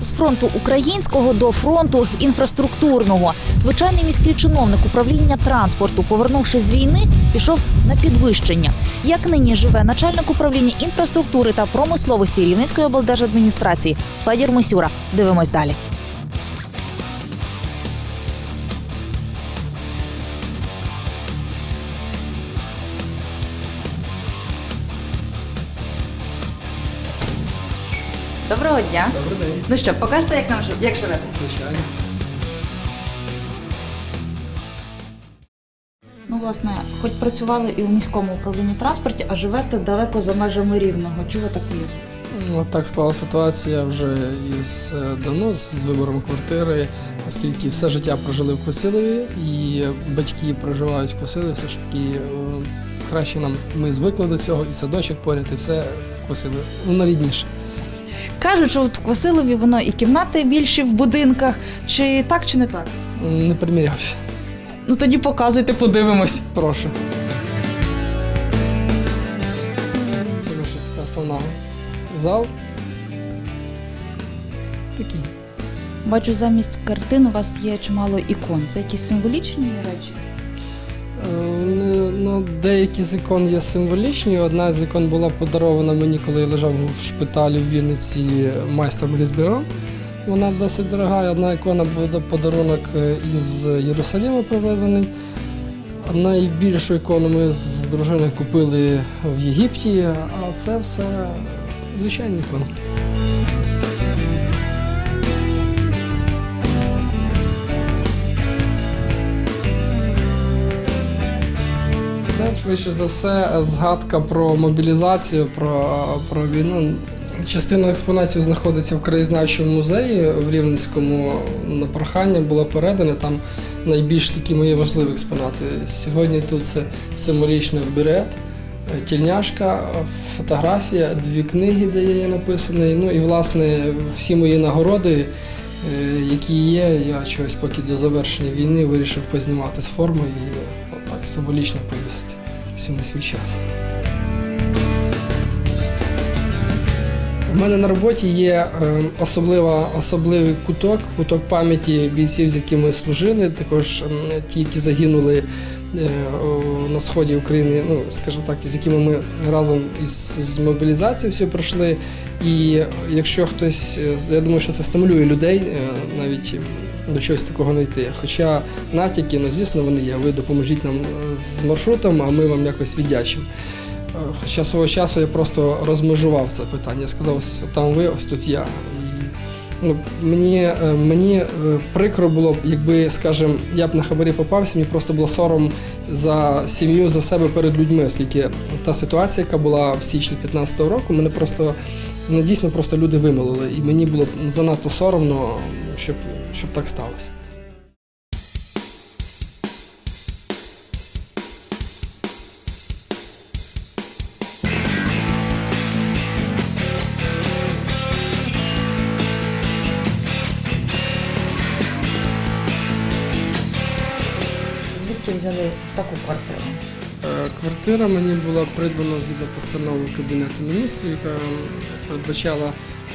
з фронту українського до фронту інфраструктурного. Звичайний міський чиновник управління транспорту, повернувшись з війни, пішов на підвищення. Як нині живе начальник управління інфраструктури та промисловості Рівненської облдержадміністрації Федір Мосюра. Дивимось далі. Доброго дня. Добрий день. Ну що, покажете, як нам як живете? Звичайно. Ну, власне, хоч працювали і в міському управлінні транспорті, а живете далеко за межами рівного. Чого так виявилося? Ну, так склала ситуація вже із е, давно з вибором квартири, оскільки все життя прожили в Квасилові, і батьки проживають в Квасилові, все ж таки е, краще нам ми звикли до цього, і садочок поряд, і все в Квасилові. Воно рідніше. Кажуть, що от в Квасилові воно і кімнати більші в будинках, чи так, чи не так? Не примірявся. Ну тоді показуйте, подивимось. Прошу. Це наша така основна зал. Такий. Бачу, замість картин у вас є чимало ікон. Це якісь символічні речі? Е, Ну, деякі з ікон є символічні. Одна з ікон була подарована мені, коли я лежав в шпиталі в Вінниці майстром Лізбюро. Вона досить дорога. Одна ікона буде подарунок е, із Єрусалиму привезений. Найбільшу ікону ми з дружиною купили в Єгипті, а це все звичайні ікони. Швидше за все згадка про мобілізацію, про, про війну. Частина експонатів знаходиться в краєзнавчому музеї в Рівненському. На прохання було передане там найбільш такі мої важливі експонати. Сьогодні тут це символічний берет, тільняшка, фотографія, дві книги, де я є написаний. Ну і власне всі мої нагороди, е, які є, я чогось поки до завершення війни вирішив познімати з форми і так символічно повісити всьому свій час. У мене на роботі є е, особлива, особливий куток, куток пам'яті бійців, з якими служили, також ті, які загинули е, на сході України, ну скажімо так, з якими ми разом із з мобілізацією всі пройшли. І якщо хтось, е, я думаю, що це стимулює людей е, навіть м, до чогось такого не йти. Хоча натяки, ну звісно, вони є. Ви допоможіть нам е, з маршрутом, а ми вам якось віддячимо. Е, Хоча свого часу я просто розмежував це питання. Я сказав, там ви, ось тут я. І, ну, мені, е, мені прикро було якби, скажімо, я б на хабарі попався, мені просто було сором за сім'ю, за себе перед людьми, оскільки та ситуація, яка була в січні 2015 року, мене просто ну, дійсно просто люди вимолили. І мені було занадто соромно, щоб, щоб так сталося. Звідки взяли таку квартиру? Е, Квартира мені була придбана згідно постанови Кабінету міністрів, яка передбачала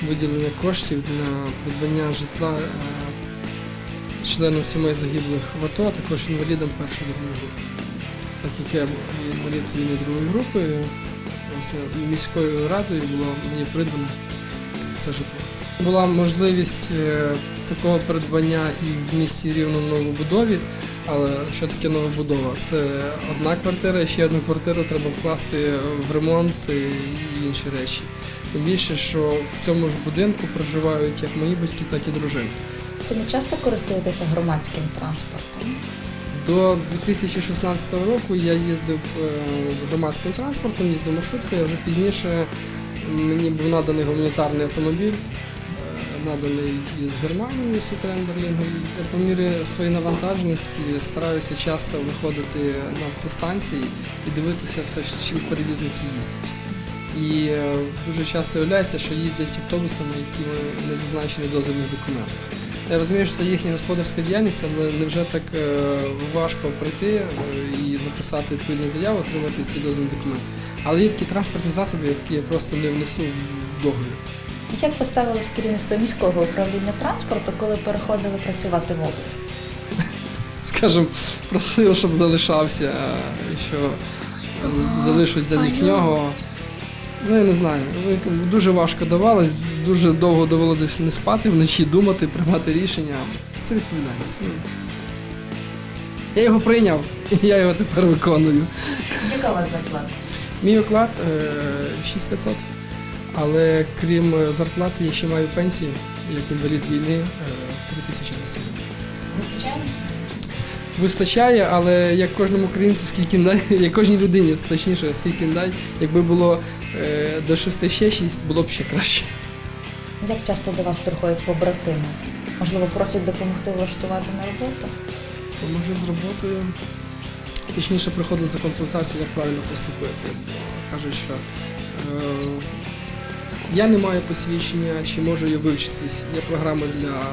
виділення коштів для придбання житла е, членам сімей загиблих в АТО, а також інвалідам першої другої групи. Так як я інвалід війни другої групи, власне, міською радою було мені придбано це житло. Була можливість е, такого придбання і в місті рівно в новобудові. Але що таке новобудова? Це одна квартира, і ще одну квартиру треба вкласти в ремонт і інші речі. Тим більше, що в цьому ж будинку проживають як мої батьки, так і дружина. Це не часто користуєтеся громадським транспортом? До 2016 року я їздив е, з громадським транспортом, їздив маршруткою, а вже пізніше мені був наданий гуманітарний автомобіль, наданий із Германії. Я по мірі своєї навантаженості стараюся часто виходити на автостанції і дивитися все, з чим перевізники їздять. І е, дуже часто виявляється, що їздять автобусами, які не зазначені в дозвільних документах. Я розумію, що це їхня господарська діяльність, але невже так е, важко прийти е, і написати відповідну заяву, отримати ці дозвільні документи. Але є такі транспортні засоби, які я просто не внесу в договір. Як поставилось керівництво міського управління транспорту, коли переходили працювати в область? Скажем, просив, щоб залишався, е, що е, залишусь замість нього. Ну, я не знаю, дуже важко давалось, дуже довго довелося не спати вночі, думати, приймати рішення. Це відповідальність. Ну, Я його прийняв, і я його тепер виконую. Яка у вас зарплата? Мій оклад е, 6500, але крім е, зарплати, я ще маю пенсію, як інвалід війни е, 3200 гривень. Вистачає на сім'ю? Вистачає, але як кожному українцю, скільки дай, як кожній людині, точніше, скільки дай, якби було е, до 6 ще 6, було б ще краще. Як часто до вас приходять побратими? Можливо, просять допомогти влаштувати на роботу? Поможе з роботою. Точніше, приходили за консультацією, як правильно поступити. Кажуть, що е, я не маю посвідчення, чи можу я вивчитись. Є програми для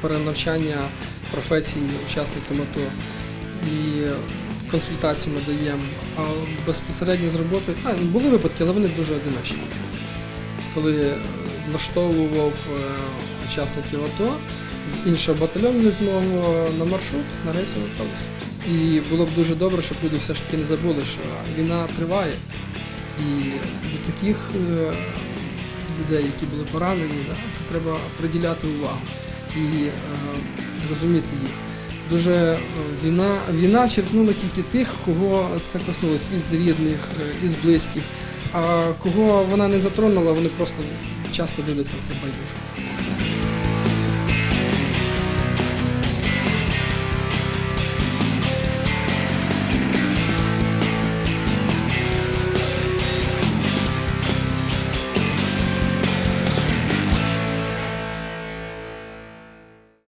перенавчання професії учасникам АТО. І консультації ми даємо. А безпосередньо з роботою. А, були випадки, але вони дуже одиночні. Коли е, влаштовував е, учасників АТО з іншого батальйону не змог на маршрут, на рейсовий автобус. І було б дуже добре, щоб люди все ж таки не забули, що війна триває. І до таких е, людей, які були поранені, да, то треба приділяти увагу і е, розуміти їх. Дуже е, війна, війна черпнула тільки тих, кого це коснулося, із рідних, е, із близьких. А кого вона не затронула, вони просто часто дивляться це байдуже.